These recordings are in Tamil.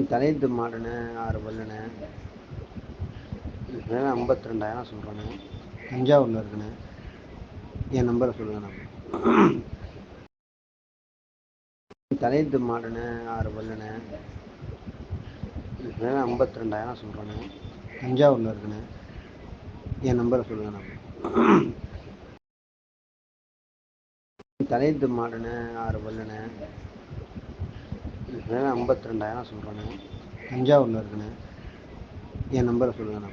தலையெழுத்து மாடுண்ணே ஆறு பல்லுண்ணே விலை ஐம்பத்தி ரெண்டாயிரம் சொல்கிறேன்னு தஞ்சாவூரில் இருக்குண்ணே என் நம்பரை சொல்லுங்கண்ணே தலையெழுத்து மாடுண்ணே ஆறு பல்லுண்ணே இதுக்கு ஐம்பத்தி ரெண்டாயிரம் சொல்கிறேன்னு தஞ்சாவூரில் இருக்குண்ணே என் நம்பரை சொல்லுங்கண்ணே தலையெழுத்து மாடுண்ணே ஆறு பல்லுண்ணே விலை ஐம்பத்தி ரெண்டாயிரம் சொல்கிறேண்ணே தஞ்சாவூரில் இருக்கேண்ணே என் நம்பரை சொல்லுங்கண்ணே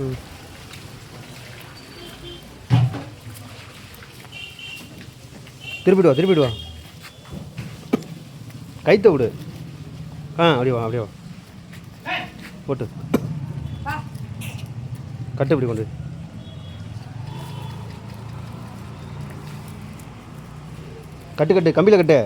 ம் திருப்பிடுவா. கைத்த விடு. ஆ அப்படியே வா அப்படியே வா. போட்டு. கட்டு இப்படி கொண்டு. கட்டு கட்டு கம்பியில் கட்டு.